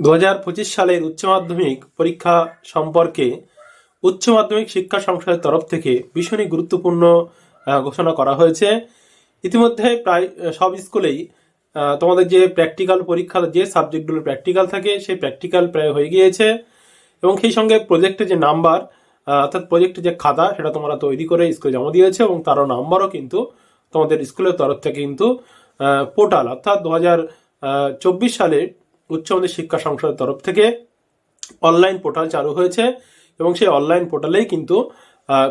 দু হাজার পঁচিশ সালের উচ্চ মাধ্যমিক পরীক্ষা সম্পর্কে উচ্চ মাধ্যমিক শিক্ষা সংসদের তরফ থেকে ভীষণই গুরুত্বপূর্ণ ঘোষণা করা হয়েছে। ইতিমধ্যে প্রায় সব স্কুলেই তোমাদের যে প্র্যাকটিক্যাল পরীক্ষা, যে সাবজেক্টগুলো প্র্যাকটিক্যাল থাকে, সেই প্র্যাকটিক্যাল প্রায় হয়ে গিয়েছে। এবং সেই সঙ্গে প্রজেক্টের যে নাম্বার অর্থাৎ প্রজেক্টের যে খাতা, সেটা তোমরা তৈরি করে স্কুলে জমা দিয়েছে এবং তারও নাম্বারও কিন্তু তোমাদের স্কুলের তরফ থেকে কিন্তু পোর্টাল অর্থাৎ দু চব্বিশ সালে উচ্চ মাধ্যমিক শিক্ষা সংসদের তরফ থেকে অনলাইন পোর্টাল চালু হয়েছে এবং সেই অনলাইন পোর্টালেই কিন্তু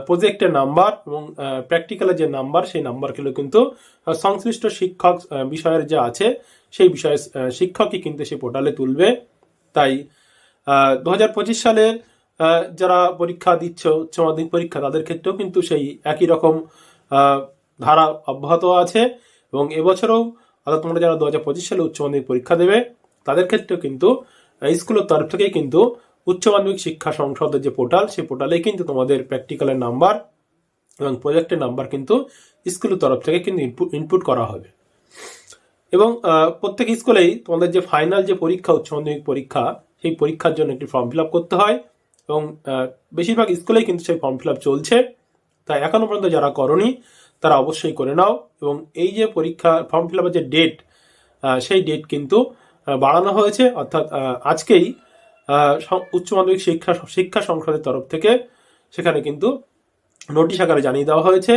প্রজেক্টের নাম্বার এবং প্র্যাকটিক্যালের যে নাম্বার সেই নাম্বারগুলো কিন্তু সংশ্লিষ্ট শিক্ষক বিষয়ের যে আছে সেই বিষয়ে শিক্ষকই কিন্তু সেই পোর্টালে তুলবে। তাই দু হাজার পঁচিশ সালের যারা পরীক্ষা দিচ্ছ, উচ্চ মাধ্যমিক পরীক্ষা তাদের ক্ষেত্রেও কিন্তু সেই একই রকম ধারা অব্যাহত আছে এবং এবছরও, অর্থাৎ তোমরা যারা দু হাজার পঁচিশ সালে উচ্চ মাধ্যমিক পরীক্ষা দেবে তাদের ক্ষেত্রেও কিন্তু স্কুলের তরফ থেকেই কিন্তু উচ্চ মাধ্যমিক শিক্ষা সংসদের যে পোর্টাল সেই পোর্টালে কিন্তু তোমাদের প্র্যাকটিক্যালের নাম্বার এবং প্রজেক্টের নাম্বার কিন্তু স্কুলের তরফ থেকে কিন্তু ইনপুট করা হবে। এবং প্রত্যেক স্কুলেই তোমাদের যে ফাইনাল যে পরীক্ষা, উচ্চ মাধ্যমিক পরীক্ষা, সেই পরীক্ষার জন্য একটি ফর্ম ফিল করতে হয় এবং বেশিরভাগ স্কুলেই কিন্তু সেই ফর্ম ফিল চলছে। তাই এখনও পর্যন্ত যারা করনি, তারা অবশ্যই করে নাও এবং এই যে পরীক্ষা ফর্ম ফিল যে ডেট সেই ডেট কিন্তু বাড়ানো হয়েছে। অর্থাৎ আজকেই উচ্চ মাধ্যমিক শিক্ষা শিক্ষা সংসদের তরফ থেকে সেখানে কিন্তু নোটিশ আকারে জানিয়ে দেওয়া হয়েছে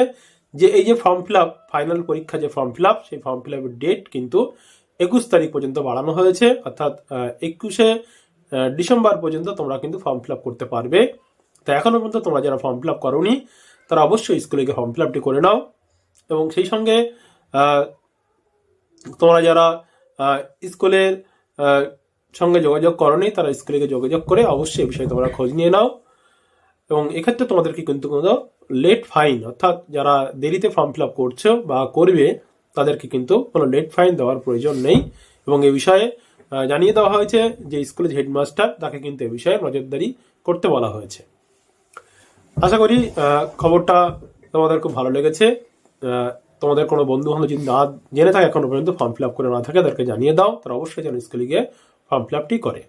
যে এই যে ফর্ম ফিল আপ ফাইনাল পরীক্ষা যে ফর্ম ফিল আপ সেই ফর্ম ফিল আপের ডেট কিন্তু একুশ তারিখ পর্যন্ত বাড়ানো হয়েছে। অর্থাৎ একুশে ডিসেম্বর পর্যন্ত তোমরা কিন্তু ফর্ম ফিল আপ করতে পারবে। তো এখনও পর্যন্ত তোমরা যারা ফর্ম ফিল আপ করোনি, তারা অবশ্যই স্কুলে গিয়ে ফর্ম ফিল আপটি করে নাও। এবং সেই সঙ্গে তোমরা যারা স্কুলের সঙ্গে যোগাযোগ করো করনি, তারা স্কুলে গিয়ে যোগাযোগ করে অবশ্যই এই বিষয়ে তোমরা খোঁজ নিয়ে নাও। এবং এক্ষেত্রে তোমাদেরকে কিন্তু কোনো লেট ফাইন অর্থাৎ যারা দেরিতে ফর্ম ফিল আপ করছ বা করবে, তাদেরকে কিন্তু কোনো লেট ফাইন দেওয়ার প্রয়োজন নেই। এবং এ বিষয়ে জানিয়ে দেওয়া হয়েছে যে স্কুলের হেডমাস্টার তাকে কিন্তু এ বিষয়ে নজরদারি করতে বলা হয়েছে। আশা করি খবরটা তোমাদের খুব ভালো লেগেছে। তোমাদের কোনো বন্ধু বান্ধব যদি না জেনে থাকে এখনও পর্যন্ত ফর্ম ফিল আপ করে না থাকে, তাদেরকে জানিয়ে দাও, তারা অবশ্যই যেন স্কুলে গিয়ে ফর্ম ফিল আপটি করে।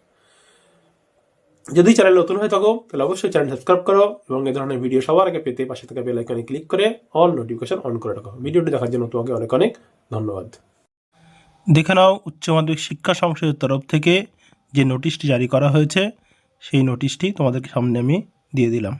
যদি চ্যানেল নতুন হয়ে থাকো, তাহলে অবশ্যই চ্যানেল সাবস্ক্রাইব করো এবং এই ধরনের ভিডিও সবার আগে পেতে পাশে থাকা বেল আইকনে ক্লিক করে অল নোটিফিকেশন অন করে রাখো। ভিডিওটি দেখার জন্য তোমাকে অনেক অনেক ধন্যবাদ। দেখে নাও, উচ্চ মাধ্যমিক শিক্ষা সংসদের তরফ থেকে যে নোটিশটি জারি করা হয়েছে, সেই নোটিশটি তোমাদেরকে সামনে আমি দিয়ে দিলাম।